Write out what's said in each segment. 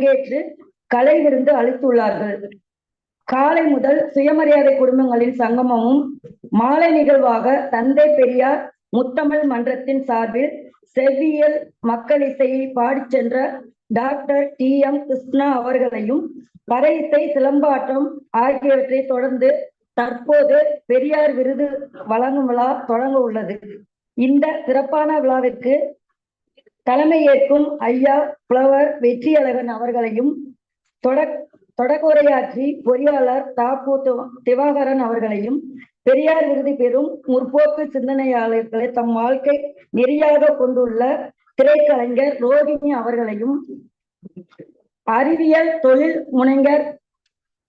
பங்கேற்று கலை விருந்து அளித்துள்ளார்கள். காலை முதல் சுயமரியாதை குடும்பங்களின் சங்கமமும் மாலை நிகழ்வாக தந்தை பெரியார் முத்தமிழ் மன்றத்தின் சார்பில் செவ்வியல் மக்கள் இசையை பாடிச் சென்ற டாக்டர் டி எம் கிருஷ்ணா அவர்களையும் பறை இசை சிலம்பாட்டம் ஆகியவற்றை தொடர்ந்து தற்போது பெரியார் விருது வழங்கும் விழா தொடங்க உள்ளது. இந்த சிறப்பான விழாவிற்கு தலைமையேற்கும் ஐயா புலவர் வெற்றியழகன் அவர்களையும் தொடக் தொடக்குரையாற்றி பொறியாளர் தாப்பு திவாகரன் அவர்களையும் பெரியார் விருது பெறும் முற்போக்கு சிந்தனையாளர்களை தம் வாழ்க்கை நெறியாக கொண்டுள்ள திரைக்கலைஞர் ரோகிணி அவர்களையும் அறிவியல் தொழில் முனைஞர்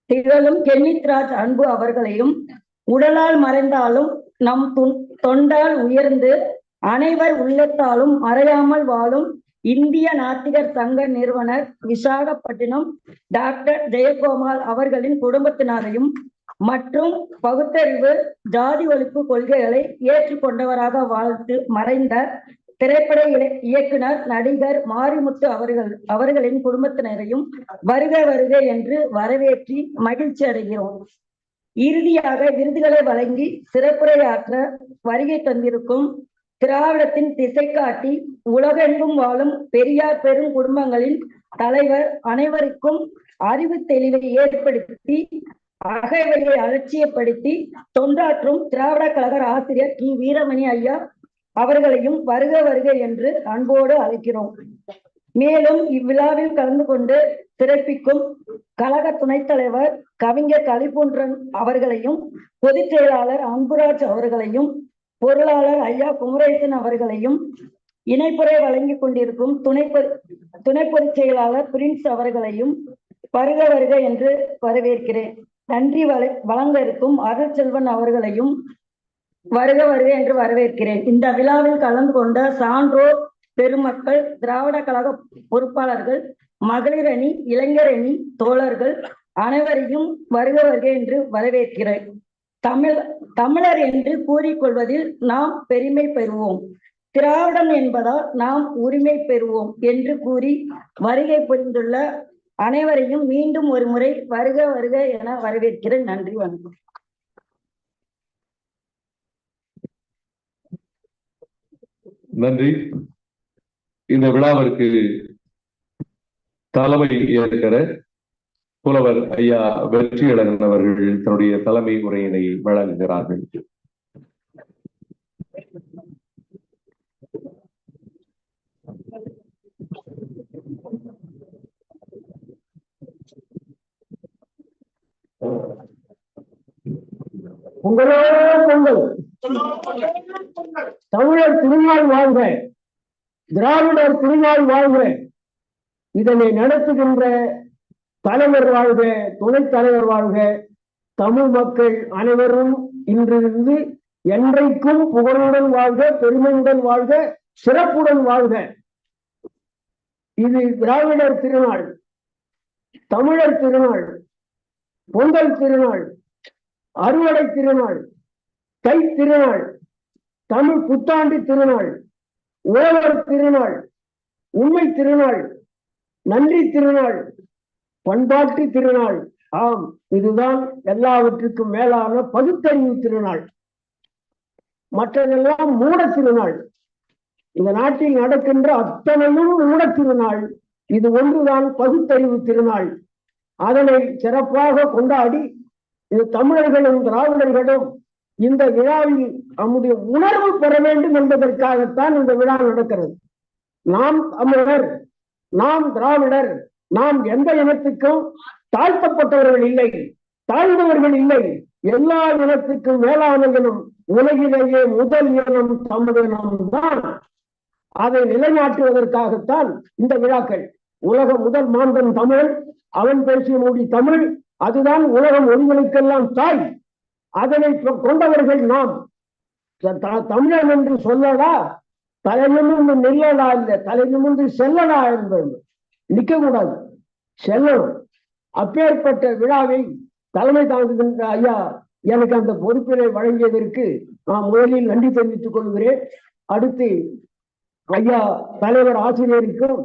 திகழும் கென்னித்ராஜ் அன்பு அவர்களையும் உடலால் மறைந்தாலும் நம் தொன்- தொண்டால் உயர்ந்து அனைவர் உள்ளத்தாலும் மறையாமல் வாழும் இந்திய நாத்திகர் சங்க நிறுவனர் விசாகப்பட்டினம் டாக்டர் ஜெயகோபால் அவர்களின் குடும்பத்தினரையும் மற்றும் பகுத்தறிவு ஜாதி ஒழிப்பு கொள்கைகளை ஏற்றுக்கொண்டவராக வாழ்த்து மறைந்த திரைப்பட இயக்குனர் நடிகர் மாரிமுத்து அவர்கள் அவர்களின் குடும்பத்தினரையும் வருக வருக என்று வரவேற்றி மகிழ்ச்சி அடைகிறோம். இறுதியாக விருதுகளை வழங்கி சிறப்புரையாற்ற வருகை தந்திருக்கும் திராவிடத்தின் திசை காட்டி உலகெங்கும் வாழும் பெரியார் பெரும் குடும்பங்களின் தலைவர் அனைவருக்கும் அறிவு தெளிவை ஏற்படுத்தி அகவையை அலட்சியப்படுத்தி தொண்டாற்றும் திராவிட கழக ஆசிரியர் கி. வீரமணி ஐயா அவர்களையும் வருக வருக என்று அன்போடு அழைக்கிறோம். மேலும் இவ்விழாவில் கலந்து கொண்டு சிறப்பிக்கும் கழக துணைத் தலைவர் கவிஞர் கலிபுன்றன் அவர்களையும் பொதுச் செயலாளர் அன்புராஜ் அவர்களையும் பொருளாளர் ஐயா குமரேசன் அவர்களையும் இணைப்புரை வழங்கிக் கொண்டிருக்கும் துணை துணை பொதுச் செயலாளர் பிரின்ஸ் அவர்களையும் வருக வருக என்று வரவேற்கிறேன். நன்றி வள வழங்க இருக்கும் அருள்செல்வன் அவர்களையும் வருக வருக என்று வரவேற்கிறேன். இந்த விழாவில் கலந்து கொண்ட சான்றோர் பெருமக்கள் திராவிட கழக பொறுப்பாளர்கள் மகளிர் அணி இளைஞர் அணி தோழர்கள் அனைவரையும் வருக வருக என்று வரவேற்கிறேன். தமிழ் தமிழர் என்று கூறிக்கொள்வதில் நாம் பெருமை பெறுவோம். திராவிடம் என்பதால் நாம் உரிமை பெறுவோம் என்று கூறி வருகை புரிந்துள்ள அனைவரையும் மீண்டும் ஒரு முறை வருக வருக என வரவேற்கிறேன். நன்றி வணக்கம். நன்றி. இந்த விழாவிற்கு தலைமை ஏற்கிற புலவர் ஐயா வெற்றியழகன் அவர்கள் தன்னுடைய தலைமை உரையினை வழங்குகிறார்கள். பொங்கலோ பொங்கல். தமிழர் திருநாள் வாழ்க. திராவிடர் திருநாள் வாழ்க. இதனை நடத்துகின்ற தலைவர் வாழ்க துணைத் தலைவர் வாழ்க. தமிழ் மக்கள் அனைவரும் இன்றிருந்து என்றைக்கும் புகழுடன் வாழ்க பெருமையுடன் வாழ்க சிறப்புடன் வாழ்க. இது திராவிடர் திருநாள் தமிழர் திருநாள் பொங்கல் திருநாள் அறுவடை திருநாள் கை திருநாள் தமிழ் புத்தாண்டு திருநாள் ஓவர் திருநாள் உண்மை திருநாள் நன்றி திருநாள் பண்பாட்டு திருநாள். ஆம் இதுதான் எல்லாவற்றுக்கும் மேலான பகுத்தறிவு திருநாள். மற்றதெல்லாம் மூட திருநாள். இந்த நாட்டில் நடக்கின்ற அத்தனையும் மூட திருநாள். இது ஒன்றுதான் பகுத்தறிவு திருநாள். அதனை சிறப்பாக கொண்டாடி இது தமிழர்களும் திராவிடர்களும் இந்த விழாவில் நம்முடைய உணர்வு பெற வேண்டும் என்பதற்காகத்தான் இந்த விழா நடக்கிறது. நாம் தமிழர் நாம் திராவிடர் நாம் எந்த இனத்துக்கும் தாழ்த்தப்பட்டவர்கள் இல்லை தாழ்ந்தவர்கள் இல்லை. எல்லா இனத்துக்கும் மேலான இனம் உலகிலேயே முதல் இனம் தமிழ் தான் அதை நிலைநாட்டுவதற்காகத்தான் இந்த விழாக்கள். உலக முதல் மாந்தன் தமிழ் அவன் பேசிய மொழி தமிழ் அதுதான் உலகம் ஒருவனுக்கெல்லாம் தாய். அதனை கொண்டவர்கள் நாம். தமிழன் என்று சொல்லடா தலை நில்லடா இல்ல தலை செல்லடா என்பது. நிற்க கூடாது செல்லணும் அப்பேற்பட்ட விழாவை தலைமை தாங்குகின்ற ஐயா எனக்கு அந்த பொறுப்பினை வழங்கியதற்கு நான் முதலில் நன்றி தெரிவித்துக் கொள்கிறேன். அடுத்து ஐயா தலைவர் ஆசிரியருக்கும்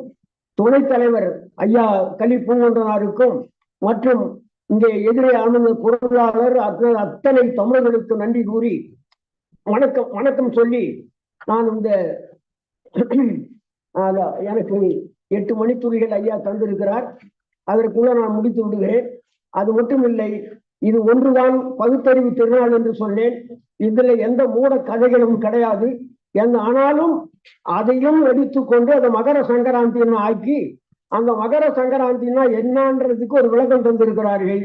துணைத் தலைவர் ஐயா கலி பூங்குன்றனாருக்கும் மற்றும் இங்கே எதிரே அமர்ந்த பொருளாளர் அத்தனை தமிழர்களுக்கு நன்றி கூறி வணக்கம் வணக்கம் சொல்லி நான் இந்த எனக்கு எட்டு மணித்துளிகள் ஐயா தந்திருக்கிறார். அதற்குள்ள நான் முடித்து விடுகிறேன் அது மட்டும் இல்லை இது ஒன்றுதான் பகுத்தறிவு திருநாள் என்று சொன்னேன். இதுல எந்த மூட கதைகளும் கிடையாது. எந்த ஆனாலும் அதையும் எடுத்துக்கொண்டு அதை மகர சங்கராந்தின்னு ஆக்கி அந்த மகர சங்கராந்தினா என்னன்றதுக்கு ஒரு விளக்கம் தந்திருக்கிறார்கள்.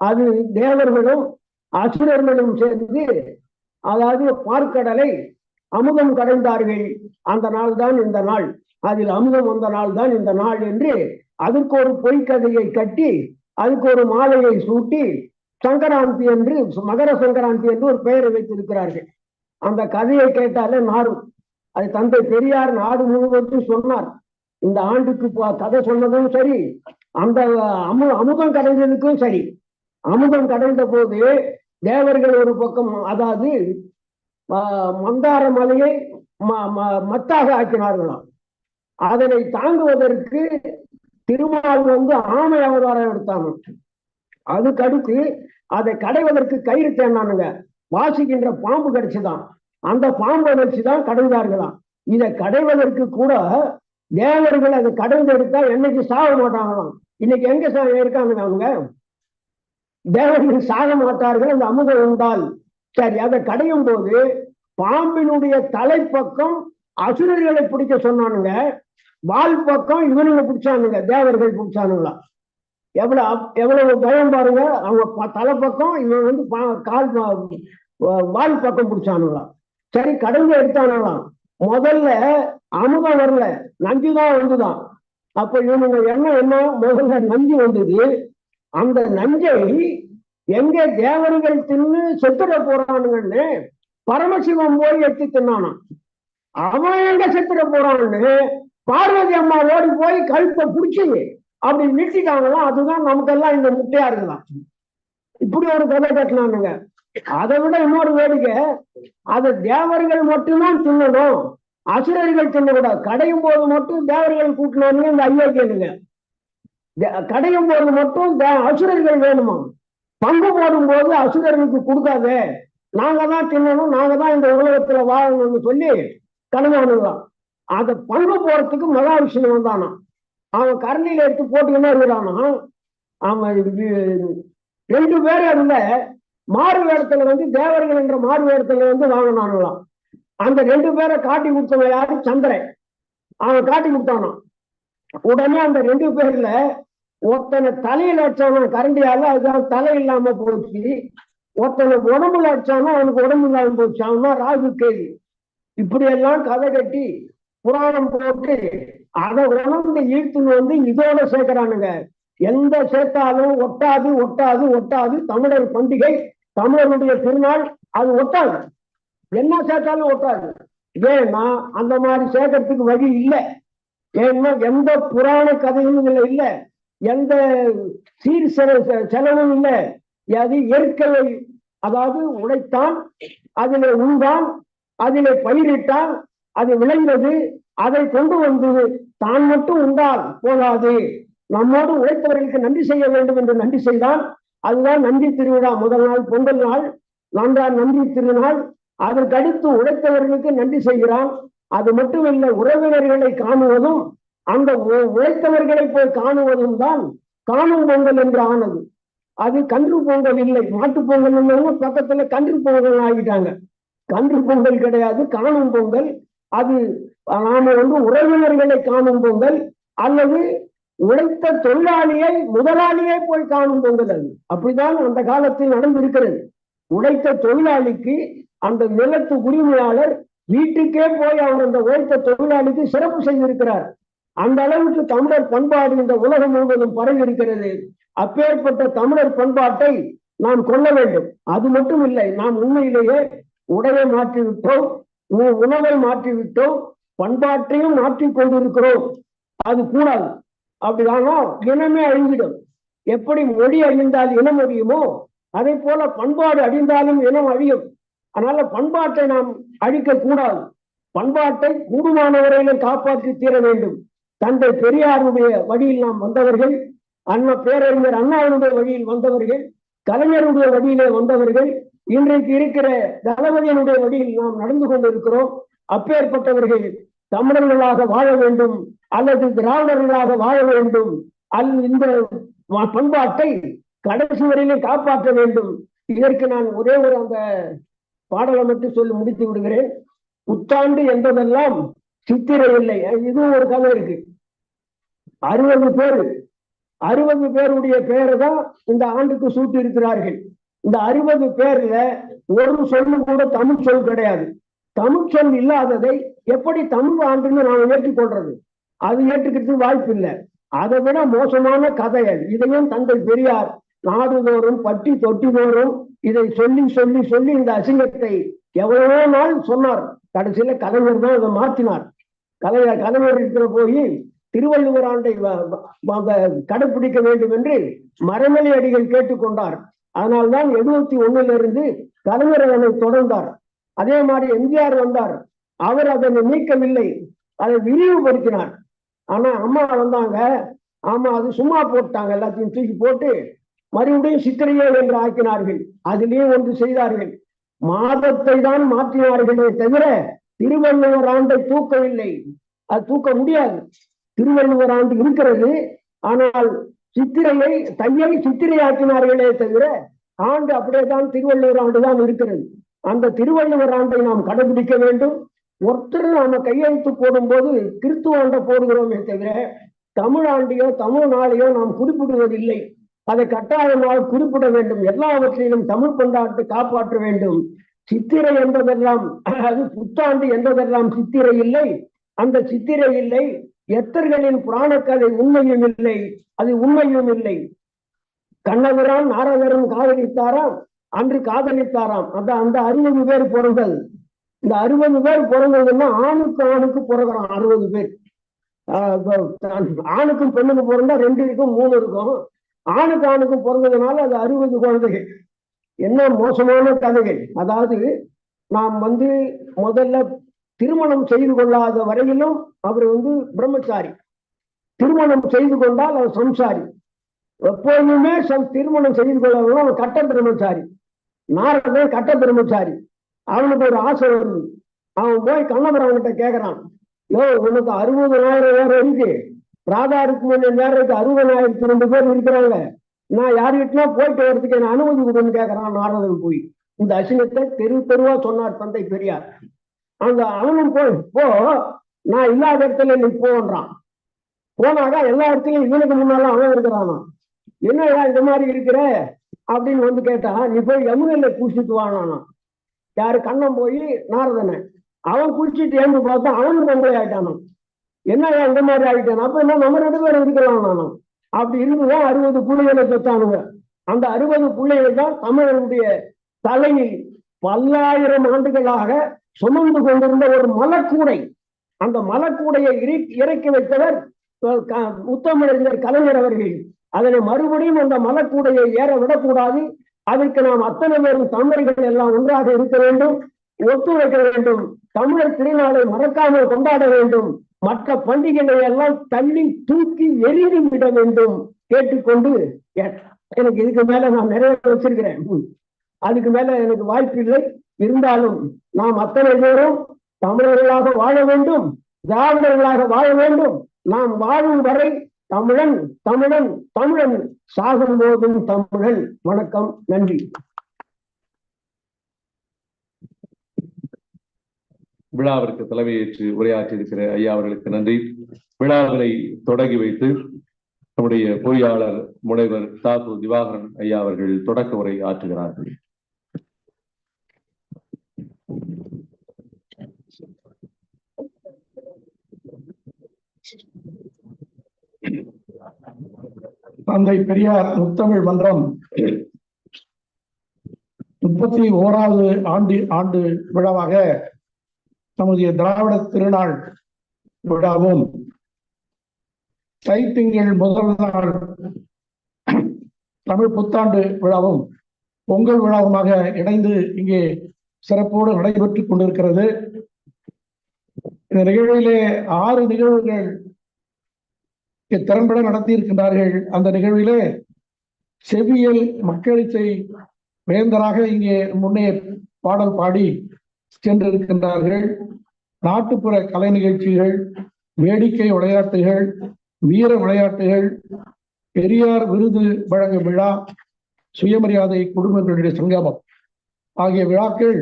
அது தேவர்களும் அசுரர்களும் சேர்ந்து அதாவது பார்க்கடலை அமுதம் கடைந்தார்கள். அந்த நாள் தான் இந்த நாள். அதில் அமுதம் வந்த நாள் தான் இந்த நாள் என்று அதற்கு ஒரு பொய்க்கதையை கட்டி அதுக்கு ஒரு மாலையை சூட்டி சங்கராந்தி என்று மகர சங்கராந்தி என்று ஒரு பெயரை வைத்திருக்கிறார்கள். அந்த கதையை கேட்டாலே நாடும் அது தந்தை பெரியார் நாடு முழுவதும் சொன்னார். இந்த ஆண்டுக்கு கதை சொன்னதும் சரி அந்த அமு அமுதம் கடைந்ததுக்கும் சரி. அமுதம் கடைந்த போது தேவர்கள் ஒரு பக்கம் அதாவது மந்தார மலையை ம- ம- மத்தாக ஆக்கினார்களாம். அதனை தாங்குவதற்கு திருமால் வந்து ஆமை அவதாரம் எடுத்தாங்க அதுக்கு அடுத்து அதை கடைவதற்கு கயிறு தேனானுங்க வாசிக்கின்ற பாம்பு கிடைச்சுதான். அந்த பாம்பை வச்சுதான் கடைந்தார்களாம் இதை கடைவதற்கு கூட தேவர்கள் அதை கடைந்து எடுத்தா என்னைக்கு சாக மாட்டாங்களாம். இன்னைக்கு எங்க இருக்காங்க அவங்க? தேவர்கள் சாக மாட்டார்கள் அந்த அமுதம் உண்டால். சரி அதை கடையும் போது பாம்பினுடைய தலைப்பக்கம் அசுரர்களை பிடிக்க சொன்னானுங்க. வால் பக்கம் இவனுங்க பிடிச்சானுங்க. தேவர்கள் பிடிச்சானுங்களா. எவ்வளவு எவ்வளவு பயம் பாருங்க. அவங்க தலை பக்கம் இவன் வந்து பா- கால் வால் பக்கம் பிடிச்சானுங்களாம் சரி கடந்து எடுத்தானுங்களாம். முதல்ல அமுதம் வரல. நஞ்சுதான் வந்துதான். அப்ப இவனுங்க என்ன என்ன? முதல்ல நஞ்சு வந்தது. அந்த நஞ்சை எங்க தேவர்கள் தின்னு செத்துட போறானுங்கன்னு பரமசிவம் போய் எடுத்து தின்னானாம். அவன் எங்க செத்துட போறான்னு பார்வதி அம்மா ஓடி போய் கழுத்தை பிடிச்சி அப்படி நிறுத்திட்டாங்களா? அதுதான் நமக்கெல்லாம் இந்த முட்டையா இருக்கலாம். இப்படி ஒரு கதை கட்டினானுங்க. அதை விட இன்னொரு வேடிக்கை. அது தேவர்கள் மட்டும்தான் தின்னணும். அசுரர்கள் தின்னக்கூடாது. கடையும் போது மட்டும் தேவர்கள் கூட்டினானுங்க இந்த ஐயா கேளுங்க. கடையும் போது மட்டும் தே- அசுரர்கள் வேணுமா? பங்கு போடும் போது அசுரர்களுக்கு கொடுக்காதே. நாங்க தான் தின்னணும். நாங்க தான் இந்த உலகத்துல வாழணும்னு சொல்லி கடுவானுங்களாம் அதை பண்ண போறதுக்கு மகாவிஷ்ணு வந்தானா அவன் கரண்டியில எடுத்து போட்டுக்கிட்டே இருக்கிறானா அவன் இது- ரெண்டு பேரும் இருந்த மாறு வேடத்துல வந்து தேவர்கள் என்ற மாறு வேடத்துல வந்து வாங்கினானுங்களாம் அந்த ரெண்டு பேரை காட்டி கொடுத்தவன் யாரு? சந்திரன். அவன் காட்டி கொடுத்தானா. உடனே அந்த ரெண்டு பேர்ல ஒருத்தனை தலையில அடிச்சவன கரண்டியால அதுதான் தலை இல்லாம போச்சு. ஒருத்தனை உடம்புல அடிச்சானா அவனுக்கு உடம்பு இல்லாம போச்சு. அவன் தான் ராகு கேள்வி இப்படியெல்லாம் கதை கட்டி புராணம் போட்டு அதை உணர்ந்து ஈர்த்துன்னு வந்து இதோட சேர்க்கிறானுங்க. எந்த சேர்த்தாலும் ஒட்டாது ஒட்டாது ஒட்டாது தமிழர் பண்டிகை தமிழருடைய திருநாள் அது ஒட்டாது. என்ன சேர்த்தாலும் ஒட்டாது. ஏன்னா அந்த மாதிரி சேர்க்கறதுக்கு வழி இல்லை. ஏன்னா எந்த புராண கதையும் இல்லை இல்ல. எந்த சீர் செல- செலவும் இல்ல. அது இயற்கையை அதாவது உழைத்தான் அதில் உண்டான் அதிலே பயிரிட்டால் அது விளைந்தது அதை கொண்டு வந்து தான் மட்டும் உண்டால் போதாது. நம்மோடு உழைத்தவர்களுக்கு நன்றி செய்ய வேண்டும் என்று நன்றி செய்தால் அதுதான் நன்றி திருவிழா முதல் நாள் பொங்கல் நாள் நான்காம் நன்றி திருநாள். அதற்கடுத்து உழைத்தவர்களுக்கு நன்றி செய்கிறான். அது மட்டுமல்ல உறவினர்களை காணுவதும் அந்த உழைத்தவர்களை போய் காணுவதும் தான் காணும் பொங்கல் என்று ஆனது. அது கன்று பொங்கல் இல்லை மாட்டு பொங்கல் பக்கத்துல கன்று பொங்கல் ஆகிட்டாங்க. கன்று பொங்கல் கிடையாது காணும் பொங்கல். அது நாம வந்து உறவினர்களை காணும் பொங்கல் அல்லது உழைத்த தொழிலாளியை முதலாளியை போய் காணும் பொங்கல் அது. அப்படிதான் அந்த காலத்தில் நடந்திருக்கிறது. உழைத்த தொழிலாளிக்கு அந்த நிலத்து உரிமையாளர் வீட்டுக்கே போய் அவர் அந்த உழைத்த தொழிலாளிக்கு சிறப்பு செய்திருக்கிறார். அந்த அளவுக்கு தமிழர் பண்பாடு இந்த உலகம் முழுவதும் பரவி இருக்கிறது. அப்பேற்பட்ட தமிழர் பண்பாட்டை நாம் கொள்ள வேண்டும். அது மட்டும் இல்லை நாம் உண்மையிலேயே உடையை மாற்றிவிட்டோம் உணவை மாற்றிவிட்டோம் பண்பாட்டையும் மாற்றி கொண்டிருக்கிறோம். அது கூடாது. அப்படியானால் இனமே அழிஞ்சிடும். எப்படி மொழி அழிந்தால் இனம் அழியுமோ அதே போல பண்பாடு அழிந்தாலும் இனம் அழியும். அதனால பண்பாட்டை நாம் அழிக்க கூடாது. பண்பாட்டை கூடுமானவரையிலும் காப்பாற்றி தீர வேண்டும். தந்தை பெரியாருடைய வழியில் நாம் வந்தவர்கள் அண்ணா பேரறிஞர் அண்ணாவுடைய வழியில் வந்தவர்கள் கலைஞருடைய வழியிலே வந்தவர்கள் இன்றைக்கு இருக்கிற தளபதியினுடைய வழியில் நாம் நடந்து கொண்டிருக்கிறோம். அப்பேற்பட்டவர்கள் தமிழர்களாக வாழ வேண்டும் அல்லது திராவிடர்களாக வாழ வேண்டும். அல் இந்த பண்பாட்டை கடைசி வரையிலே காப்பாற்ற வேண்டும். இதற்கு நான் ஒரே ஒரு அந்த பாடலை மட்டும் சொல்லி முடித்து விடுகிறேன். புத்தாண்டு என்பதெல்லாம் சித்திரை இல்லை. இதுவும் ஒரு கதை இருக்கு. அறுபது பேர். அறுபது பேருடைய பெயரை தான் இந்த ஆண்டுக்கு சூட்டி இருக்கிறார்கள் இந்த அறுபது பேர்ல ஒரு சொல்லு கூட தமிழ் சொல் கிடையாது. தமிழ் சொல் இல்லாததை எப்படி தமிழ் ஆண்டுன்னு நாம் ஏற்றுக்கொள்றது அது ஏற்றுக்கிறதுக்கு வாய்ப்பு இல்லை. அதை விட மோசமான கதை அது. இதையும் தந்தை பெரியார் நாடுதோறும் பட்டி தொட்டி தோறும் இதை சொல்லி சொல்லி சொல்லி இந்த அசிங்கத்தை எவ்வளவோ நாள் சொன்னார். கடைசியில கலைஞர் தான் இதை மாற்றினார். கலைஞர் கலைஞர் இருக்கிற போய் திருவள்ளுவர் ஆண்டை வ- வேண்டும் என்று மரமலை அடிகள் கேட்டுக்கொண்டார். அதனால்தான் எழுபத்தி ஒண்ணுல இருந்து கலைஞர் அதனை தொடர்ந்தார். அதே மாதிரி எம்ஜிஆர் வந்தார். அவர் அதனை நீக்கவில்லை. அதை விரிவுபடுத்தினார். ஆனா அம்மா வந்தாங்க. ஆமா அது சும்மா போட்டாங்க. எல்லாத்தையும் தூக்கி போட்டு மறுபடியும் சித்திரையே என்று ஆக்கினார்கள். அதிலேயே ஒன்று செய்தார்கள். மாதத்தை தான் மாற்றினார்களே தவிர திருவள்ளுவர் ஆண்டை தூக்கவில்லை. அது தூக்க முடியாது. திருவள்ளுவர் ஆண்டு இருக்கிறது. ஆனால் சித்திரையை தையை சித்திரையாக்கினார்களே தவிர ஆண்டு அப்படியே தான் திருவள்ளுவர் ஆண்டு தான் இருக்கிறது. அந்த திருவள்ளுவர் ஆண்டை நாம் கடைபிடிக்க வேண்டும். ஒருத்தர் நாம கையெழுத்து போடும்போது கிறிஸ்துவ ஆண்டை போடுகிறோமே தவிர தமிழ் ஆண்டையோ தமிழ் நாளையோ நாம் குறிப்பிடுவதில்லை. அதை கட்டாயமாக குறிப்பிட வேண்டும். எல்லாவற்றிலும் தமிழ் கொண்டாட்டு காப்பாற்ற வேண்டும். சித்திரை என்பதெல்லாம் அது புத்தாண்டு என்பதெல்லாம் சித்திரை இல்லை. அந்த சித்திரை இல்லை. எத்தர்களின் புராண கதை உண்மையும் இல்லை அது உண்மையும் இல்லை. கண்ணவரான் நாரதரும் காதலித்தாராம் அன்று காதலித்தாராம். அந்த அந்த அறுபது பேர் பிறந்தது. இந்த அறுபது பேர் பிறந்ததுன்னா ஆணுக்கு ஆணுக்கு பிறகுறான் அறுபது பேர். ஆஹ் ஆணுக்கும் பெண்ணுக்கு பிறந்தா ரெண்டு இருக்கும் மூணு இருக்கும். ஆணுக்கு ஆணுக்கும் பிறந்ததுனால அது அறுபது குழந்தைகள். என்ன மோசமான கதைகள். அதாவது நாம் வந்து முதல்ல திருமணம் செய்து கொள்ளாத வரையிலும் அவர் வந்து பிரம்மச்சாரி. திருமணம் செய்து கொண்டால் அவர் சம்சாரி. எப்போதுமே சம் திருமணம் செய்து கொள்ளாதவன் அவன் கட்ட பிரம்மச்சாரி. நாரதன் கட்ட பிரம்மச்சாரி. அவனுக்கு ஒரு ஆசை வருது. அவன் போய் கண்ணபுரவன்கிட்ட கேக்குறான். யோ உனக்கு அறுபதனாயிரம் பேர் இருக்கு. ராதாருக்கு முன்ன நேரத்துக்கு அறுபதனாயிரத்தி ரெண்டு பேர் இருக்கிறாங்க. நான் யாருக்கிட்டனா போயிட்டு வரதுக்கு என்ன அனுமதி கொடுன்னு கேக்குறான் நாரதன் போய். இந்த அசிங்கத்தை தெரு தெருவா சொன்னார் தந்தை பெரியார். அந்த அவனும் போய் போ நான் இல்லாத இடத்துல நீ போன்றான். போனாக்கா எல்லா இடத்துலயும் இவனுக்கு முன்னால அவன் இருக்கிறானா என்னடா இந்த மாதிரி இருக்கிற? அப்படின்னு வந்து கேட்டா நீ போய் யமுனையில குளிச்சுட்டு வானானா யாரு கண்ணம் போய் நாரதனை. அவன் குளிச்சுட்டு ஏந்து பார்த்தா அவனும் பொங்கலை ஆயிட்டானான் என்னடா இந்த மாதிரி ஆயிட்டான்? அப்ப என்ன நம்ம ரெண்டு பேரும் இருக்கலாம் நானும். அப்படி இருந்துதான் அறுபது பிள்ளைகளை சொத்தானுங்க. அந்த அறுபது பிள்ளைகள் தான் தமிழர்களுடைய தலையில் பல்லாயிரம் ஆண்டுகளாக சுமந்து கொண்டிருந்த ஒரு மலக்கூடை. அந்த மலக்கூடையை இறை- இறக்கி வைத்தவர் முத்தமிழறிஞர் கலைஞர் அவர்கள். அதனை மறுபடியும் அந்த மலக்கூடையை ஏற விடக்கூடாது. அதற்கு நாம் அத்தனை பேரும் தமிழர்கள் எல்லாம் ஒன்றாக இருக்க வேண்டும் ஒத்துழைக்க வேண்டும் தமிழர் திருநாளை மறக்காமல் கொண்டாட வேண்டும். மற்ற பண்டிகைகளை எல்லாம் தள்ளி தூக்கி எரிந்து விட வேண்டும். கேட்டுக்கொண்டு எனக்கு இதுக்கு மேல நான் நிறைய வச்சிருக்கிறேன். அதுக்கு மேல எனக்கு வாய்ப்பு இல்லை. இருந்தாலும் நாம் அத்தனை பேரும் தமிழர்களாக வாழ வேண்டும். திராவிடர்களாக வாழ வேண்டும். நாம் வாழும் வரை தமிழன் தமிழன் தமிழன். சாகும் போதும் தமிழன். வணக்கம். நன்றி. விழாவிற்கு தலைமையேற்று உரையாற்றியிருக்கிற ஐயா அவர்களுக்கு நன்றி. விழாவினை தொடங்கி வைத்து நம்முடைய பொறியாளர் முனைவர் தாக்கு திவாகரன் ஐயா அவர்கள் தொடக்க உரை ஆற்றுகிறார்கள். தந்தை பெரியார் முத்தமிழ் மன்றம் முப்பத்தி ஓராவது ஆண்டு ஆண்டு விழாவாக நமது திராவிட திருநாள் விழாவும் தைத்திங்கள் முதல் நாள் தமிழ் புத்தாண்டு விழாவும் பொங்கல் விழாவுமாக இணைந்து இங்கே சிறப்போடு நடைபெற்றுக் கொண்டிருக்கிறது. இந்த நிகழ்விலே ஆறு நிகழ்வுகள் திறம்பட நடத்தி இருக்கின்றார்கள் அந்த நிகழ்விலே செவியல் மக்களிசை வேந்தராக இங்கே முன்னே பாடல் பாடி சென்றிருக்கின்றார்கள். நாட்டுப்புற கலை நிகழ்ச்சிகள் வேடிக்கை விளையாட்டுகள் வீர விளையாட்டுகள் பெரியார் விருது வழங்கும் விழா சுயமரியாதை குடும்பங்களுடைய சங்கமம் ஆகிய விழாக்கள்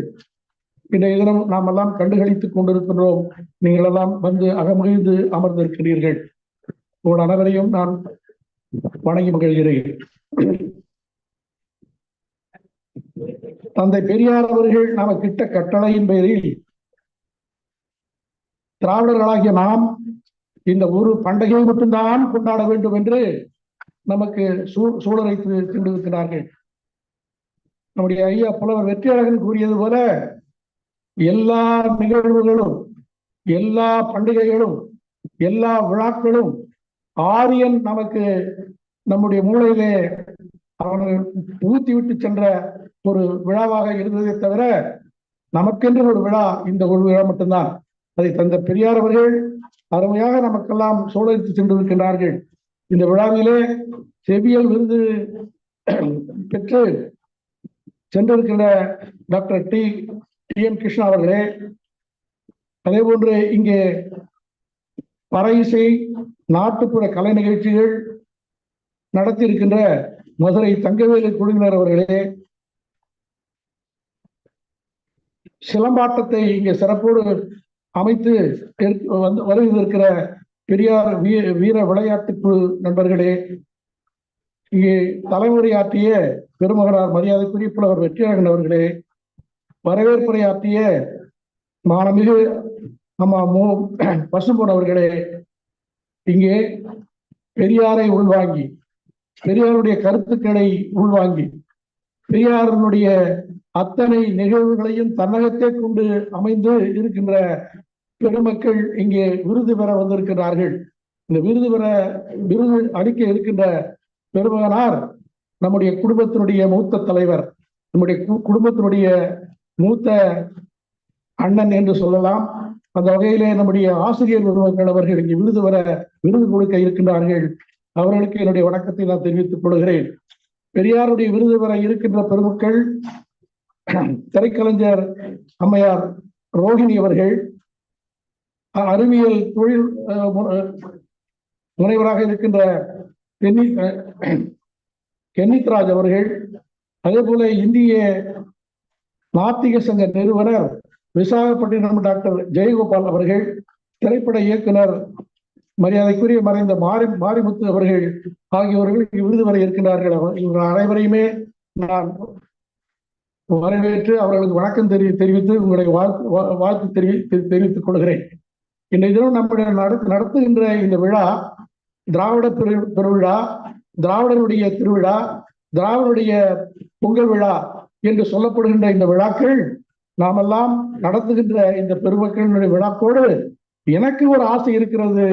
இன்றைய தினம் நாம் எல்லாம் கண்டுகளித்துக் கொண்டிருக்கின்றோம். நீங்கள் எல்லாம் வந்து அகமகிழ்ந்து அமர்ந்திருக்கிறீர்கள். உங்கள் அனைவரையும் நான் வணங்கி மகிழ்கிறேன். தந்தை பெரியார் அவர்கள் நமக்கு இட்ட கட்டளையின் பேரில் திராவிடர்களாகிய நாம் இந்த ஒரு பண்டிகையை மட்டும்தான் கொண்டாட வேண்டும் என்று நமக்கு சூ சூழலைத்து கொண்டிருக்கிறார்கள் நம்முடைய ஐயா புலவர் வெற்றியழகன் கூறியது போல எல்லா நிகழ்வுகளும் எல்லா பண்டிகைகளும் எல்லா விழாக்களும் ஆரியன் நமக்கு நம்முடைய மூளையிலே அவனை ஊத்தி விட்டு சென்ற ஒரு விழாவாக இருந்ததே தவிர நமக்கென்று ஒரு விழா இந்த ஒரு விழா மட்டும்தான். அதை தந்த பெரியார் அவர்கள் அருமையாக நமக்கெல்லாம் சூழலித்து சென்றிருக்கின்றார்கள். இந்த விழாவிலே செவியல் விருது பெற்று சென்றிருக்கின்ற doctor T T M Krishna அவர்களே அதே போன்று இங்கே வர இசை நாட்டுப்புற கலை நிகழ்ச்சிகள் நடத்தியிருக்கின்ற மதுரை தங்கவேலு குழுவினர் அவர்களே சிலம்பாட்டத்தை இங்கே சிறப்போடு அமைத்து வந்து வருகிற பெரியார் வீ வீர விளையாட்டு குழு நண்பர்களே இங்கே தலைமுறையாற்றிய பெருமகனார் மரியாதைக்குரிய புலவர் வெற்றியாளன் அவர்களே வரவேற்புரையாற்றிய மானமிகு நம்ம மு பசும்பொன் அவர்களே இங்கே பெரியாரை உள்வாங்கி பெரியாருடைய கருத்துக்களை உள்வாங்கி பெரியாரினுடைய அத்தனை நிகழ்வுகளையும் தன்னகத்தே கொண்டு அமைந்து இருக்கின்ற பெருமக்கள் இங்கே விருது பெற வந்திருக்கிறார்கள் இந்த விருது பெற விருது அளிக்க இருக்கின்ற பெருமகனார் நம்முடைய குடும்பத்தினுடைய மூத்த தலைவர். நம்முடைய கு- குடும்பத்தினுடைய மூத்த அண்ணன் என்று சொல்லலாம். அந்த வகையிலே நம்முடைய ஆசிரியர் பெருமக்கள் அவர்கள் இங்கே விருது வர விருது கொடுக்க இருக்கின்றார்கள். அவர்களுக்கு என்னுடைய வணக்கத்தை நான் தெரிவித்துக் கொள்கிறேன். பெரியாருடைய விருது வர இருக்கின்ற பெருமக்கள் திரைக்கலைஞர் அம்மையார் ரோஹிணி அவர்கள் அறிவியல் தொழில் அஹ், முனைவராக இருக்கின்ற அஹ், கென்னித்ராஜ் அவர்கள் அதே போல இந்திய நாத்திக சங்க நிறுவனர் விசாகப்பட்டினம் டாக்டர் ஜெயகோபால் அவர்கள் திரைப்பட இயக்குனர் மரியாதைக்குரிய மறைந்த மாரி மாரிமுத்து அவர்கள் ஆகியோர்கள் விருது வரை இருக்கின்றார்கள். அவர் இவர்கள் அனைவரையுமே நான் வரவேற்று அவர்களுக்கு வணக்கம் தெரி தெரிவித்து உங்களுடைய வாழ்த்து வா- வாழ்த்து தெரிவி தெரிவித்துக் கொள்கிறேன். இன்றைய தினம் நம்முடைய நடத்து நடத்துகின்ற இந்த விழா திராவிட பெரு பெருவிழா திராவிடருடைய திருவிழா திராவிடருடைய பொங்கல் விழா என்று சொல்லப்படுகின்ற இந்த விழாக்கள் நாமெல்லாம் நடத்துகின்ற இந்த பெருமக்களினுடைய விழாக்கோடு எனக்கு ஒரு ஆசை இருக்கிறது.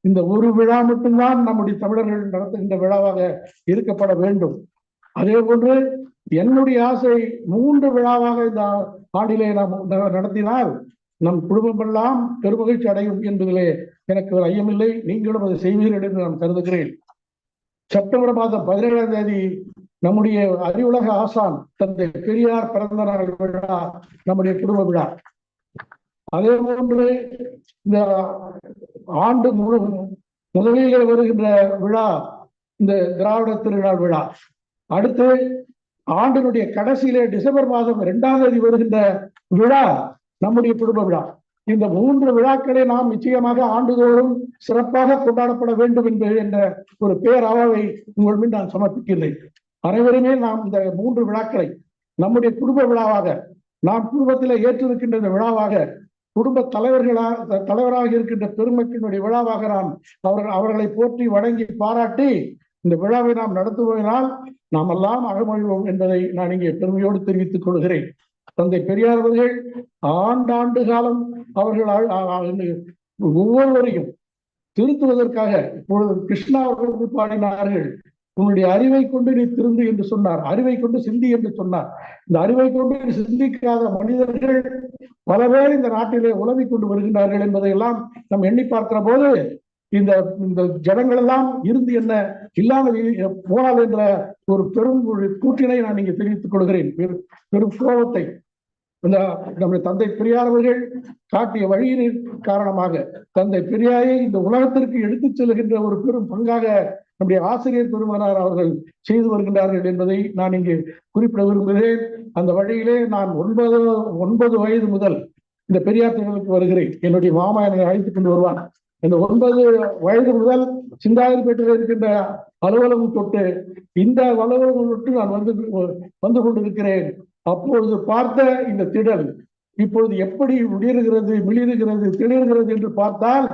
இந்த ஒரு விழா மட்டும்தான் நம்முடைய தமிழர்கள் நடத்துகின்ற விழாவாக இருக்கப்பட வேண்டும். அதே போன்று என்னுடைய ஆசை மூன்று விழாவாக இந்த ஆண்டிலே நாம் நடத்தினால் நம் குடும்பமெல்லாம் பெருமகிழ்ச்சி அடையும் என்பதிலே எனக்கு ஒரு ஐயமில்லை. நீங்களும் அதை செய்வீர்கள் என்று நான் கருதுகிறேன். செப்டம்பர் மாதம் பதினேழாம் தேதி நம்முடைய அறிவுலக ஆசான் தந்தை பெரியார் பிறந்த நாள் விழா நம்முடைய குடும்ப விழா. அதே போன்று இந்த ஆண்டு முழு முதலிலே வருகின்ற விழா இந்த திராவிட திருநாள் விழா. அடுத்து ஆண்டினுடைய கடைசியிலே டிசம்பர் மாதம் இரண்டாம் தேதி வருகின்ற விழா நம்முடைய குடும்ப விழா. இந்த மூன்று விழாக்களை நாம் நிச்சயமாக ஆண்டுதோறும் சிறப்பாக கொண்டாடப்பட வேண்டும் என்பது என்ற ஒரு பேராவை உங்கள் முன் நான் சமர்ப்பிக்கின்றேன். அனைவருமே நாம் இந்த மூன்று விழாக்களை நம்முடைய குடும்ப விழாவாக நாம் குடும்பத்தில் ஏற்றிருக்கின்ற இந்த விழாவாக குடும்ப தலைவர்களாக தலைவராக இருக்கின்ற பெருமக்களுடைய விழாவாக நாம் அவர்கள் அவர்களை போற்றி வணங்கி பாராட்டி இந்த விழாவை நாம் நடத்துவதனால் நாம் எல்லாம் அகமொழிவோம் என்பதை நான் இங்கே பெருமையோடு தெரிவித்துக் கொள்கிறேன். தந்தை பெரியார் அவர்கள் ஆண்டாண்டு காலம் அவர்கள் ஒவ்வொருவரையும் திருத்துவதற்காக இப்பொழுது கிருஷ்ணா அவர்கள் பாடினார்கள். உன்னுடைய அறிவை கொண்டு நீ திருந்து என்று சொன்னார். அறிவை கொண்டு சிந்தி என்று சொன்னார். இந்த அறிவை கொண்டு சிந்திக்காத மனிதர்கள் பல பேர் இந்த நாட்டிலே உலவி கொண்டு வருகின்றார்கள் என்பதையெல்லாம் நாம் எண்ணி பார்க்கிற போது இந்த இந்த ஜனங்கள் எல்லாம் இருந்து என்ன இல்லாமல் போனால் என்ற ஒரு பெரும் கூற்றினை நான் இங்கே தெரிவித்துக் கொள்கிறேன். பெரும் கோபத்தை. இந்த நம்முடைய தந்தை பெரியார் அவர்கள் காட்டிய வழியின் காரணமாக தந்தை பெரியாரை இந்த உலகத்திற்கு எடுத்துச் செல்கின்ற ஒரு பெரும் பங்காக நம்முடைய ஆசிரியர் பெருமானார் அவர்கள் செய்து வருகின்றார்கள் என்பதை நான் இங்கே குறிப்பிட விரும்புகிறேன். அந்த வழியிலே நான் ஒன்பது ஒன்பது வயது முதல் இந்த பெரியார் திடலுக்கு வருகிறேன். என்னுடைய மாமா என்னை அழைத்துக் கொண்டு வருவான் இந்த ஒன்பது வயது முதல் சிந்தாதிரிப்பேட்டையில் இருக்கின்ற அலுவலகம் தொட்டு இந்த அலுவலகம் தொட்டு நான் வந்து வந்து கொண்டிருக்கிறேன். அப்பொழுது பார்த்த இந்த திடல் இப்பொழுது எப்படி உடிருகிறது மிளிருகிறது திளிர்கிறது என்று பார்த்தால்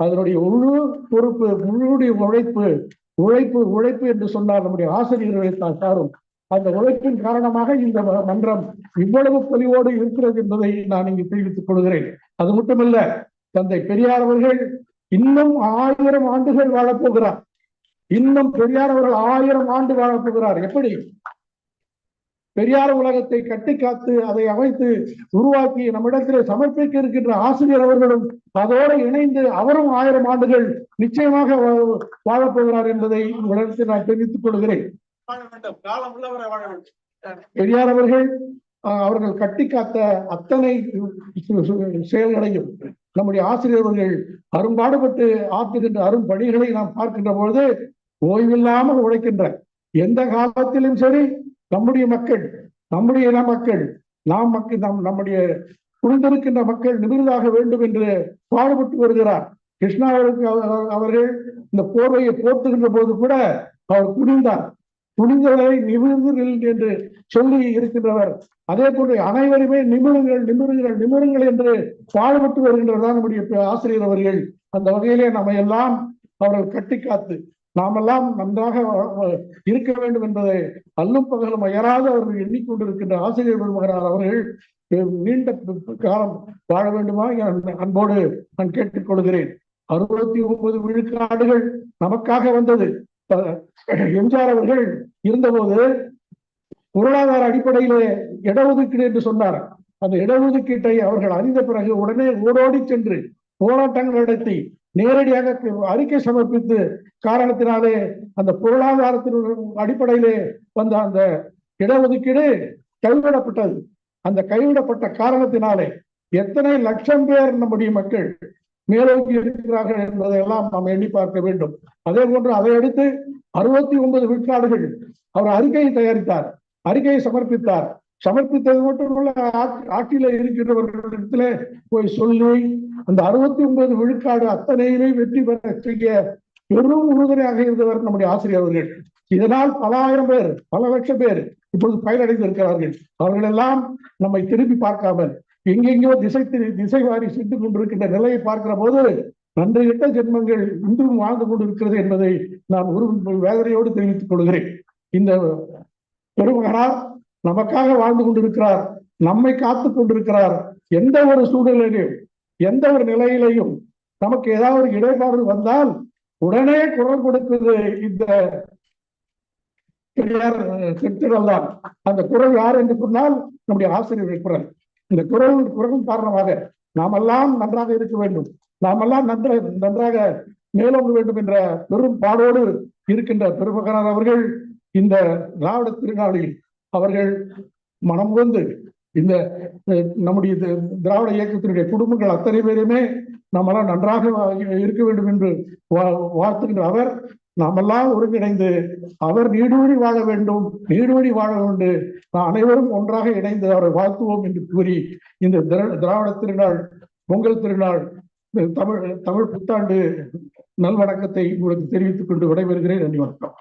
அதனுடைய முழு பொறுப்பு முழுடைய உழைப்பு உழைப்பு உழைப்பு என்று சொன்னார் நம்முடைய ஆசிரியர்களை தான் சாரும். அந்த உழைப்பின் காரணமாக இந்த மன்றம் இவ்வளவு பொலிவோடு இருக்கிறது என்பதை நான் இங்கு தெரிவித்துக் கொள்கிறேன். அது மட்டுமல்ல தந்தை பெரியார் அவர்கள் இன்னும் ஆயிரம் ஆண்டுகள் வாழப்போகிறார் இன்னும் பெரியார் அவர்கள் ஆயிரம் ஆண்டு வாழப்போகிறார் எப்படி? பெரியார் உலகத்தை கட்டி காத்து அதை அமைத்து உருவாக்கி நம்மிடத்திலே சமர்ப்பிக்க இருக்கின்ற ஆசிரியர் அவர்களும் அதோடு இணைந்து அவரும் ஆயிரம் ஆண்டுகள் நிச்சயமாக வா- வாழப் போகிறார் என்பதை உங்களிடத்தில் நான் தெரிவித்துக் கொள்கிறேன். பெரியார் அவர்கள் அவர்கள் கட்டி காத்த அத்தனை செயல்களையும் நம்முடைய ஆசிரியர்கள் அரும்பாடுபட்டு ஆற்றுகின்ற அரும் பணிகளை நாம் பார்க்கின்ற பொழுது ஓய்வில்லாமல் உழைக்கின்ற எந்த காலத்திலும் சரி நம்முடைய மக்கள் நம்முடைய இன மக்கள் நாம் மக்கள் நம் நம்முடைய குழந்திருக்கின்ற மக்கள் நிமிர்ந்தாக வேண்டும் என்று பாடுபட்டு வருகிறார். கிருஷ்ணா அவர்கள் இந்த போர்வையை போர்த்துகின்ற போது கூட அவர் துணிந்தார் துணிந்தவரை நிமிர்ந்து என்று சொல்லி இருக்கின்றவர். அதே போன்று அனைவருமே நிமிருங்கள் நிமிருங்கள் நிமிருங்கள் என்று பாடுபட்டு வருகின்றவர் தான் நம்முடைய ஆசிரியர் அவர்கள். அந்த வகையிலே நம்ம எல்லாம் அவர்கள் கட்டி காத்து நாமெல்லாம் நன்றாக இருக்க வேண்டும் என்பதை அல்லும் பகலும் அயராது அவர்கள் எண்ணிக்கொண்டிருக்கின்ற ஆசிரியர் பெருமகனார் அவர்கள் நீண்ட காலம் வாழ வேண்டுமா? என அன்போடு நான் கேட்டுக்கொள்கிறேன். அறுபத்தி ஒன்பது விழுக்காடுகள் நமக்காக வந்தது. எம்ஜிஆர் அவர்கள் இருந்தபோது பொருளாதார அடிப்படையிலே இடஒதுக்கீடு என்று சொன்னார். அந்த இடஒதுக்கீட்டை அவர்கள் அறிந்த பிறகு உடனே ஓடோடி சென்று போராட்டங்கள் நடத்தி நேரடியாக அறிக்கை சமர்ப்பித்து காரணத்தினாலே அந்த பொருளாதாரத்தின் அடிப்படையிலே வந்த அந்த இடஒதுக்கீடு கைவிடப்பட்டது. அந்த கைவிடப்பட்ட காரணத்தினாலே எத்தனை லட்சம் பேர் நம்முடைய மக்கள் மேலோக்கி இருக்கிறார்கள் என்பதையெல்லாம் நாம் எண்ணி பார்க்க வேண்டும். அதே போன்று அதை அடுத்து அறுபத்தி ஒன்பது விழுக்காடுகள் அவர் அறிக்கையை தயாரித்தார் அறிக்கையை சமர்ப்பித்தார். சமர்ப்பித்தது மட்டுமல்ல ஆட்சியில இருக்கின்றவர்களிடத்துல போய் சொல்லி அந்த அறுபத்தி ஒன்பது விழுக்காடு அத்தனையுமே வெற்றி பெற செய்ய பெரும் உறுதுணையாக இருந்தவர் நம்முடைய ஆசிரியர் அவர்கள். இதனால் பல ஆயிரம் பேர் பல லட்சம் பேர் இப்பொழுது பயனடைந்து இருக்கிறார்கள் அவர்கள் எல்லாம் நம்மை திரும்பி பார்க்காமல் எங்கெங்கோ திசை திசை வாரி சென்று கொண்டிருக்கின்ற நிலையை பார்க்கிற போது நன்றி கெட்ட ஜென்மங்கள் இன்றும் வாழ்ந்து கொண்டிருக்கிறது என்பதை நான் ஒரு வேதனையோடு தெரிவித்துக் கொள்கிறேன். இந்த பெருமகனார் நமக்காக வாழ்ந்து கொண்டிருக்கிறார் நம்மை காத்து கொண்டிருக்கிறார். எந்த ஒரு சூழ்நிலையிலும் எந்த ஒரு நிலையிலையும் நமக்கு ஏதாவது ஒரு இடைப்பாடு வந்தால் உடனே குரல் கொடுப்பது இந்த பெரியார் தான். அந்த குரல் யார் என்று சொன்னால் நம்முடைய ஆசிரியர்கள் குரல். இந்த குரல் குரலின் காரணமாக நாமெல்லாம் நன்றாக இருக்க வேண்டும். நாமெல்லாம் நன்ற நன்றாக மேலோங்க வேண்டும் என்ற பெரும் பாடோடு இருக்கின்ற பெருமகனார் அவர்கள் இந்த திராவிட திருநாளில் அவர்கள் மனம் வந்து இந்த நம்முடைய திராவிட இயக்கத்தினுடைய குடும்பங்கள் அத்தனை பேருமே நாமெல்லாம் நன்றாக வா- இருக்க வேண்டும் என்று வா- வாழ்த்துகின்ற அவர் நாமெல்லாம் ஒருங்கிணைந்து அவர் நீடூழி வாழ வேண்டும் நீடூழி வாழ வேண்டும். நாம் அனைவரும் ஒன்றாக இணைந்து அவரை வாழ்த்துவோம் என்று கூறி இந்த திராவிட திருநாள் பொங்கல் திருநாள் தமிழ் தமிழ் புத்தாண்டு நல்வணக்கத்தை உங்களுக்கு தெரிவித்துக் கொண்டு விடைபெறுகிறேன். நன்றி வணக்கம்.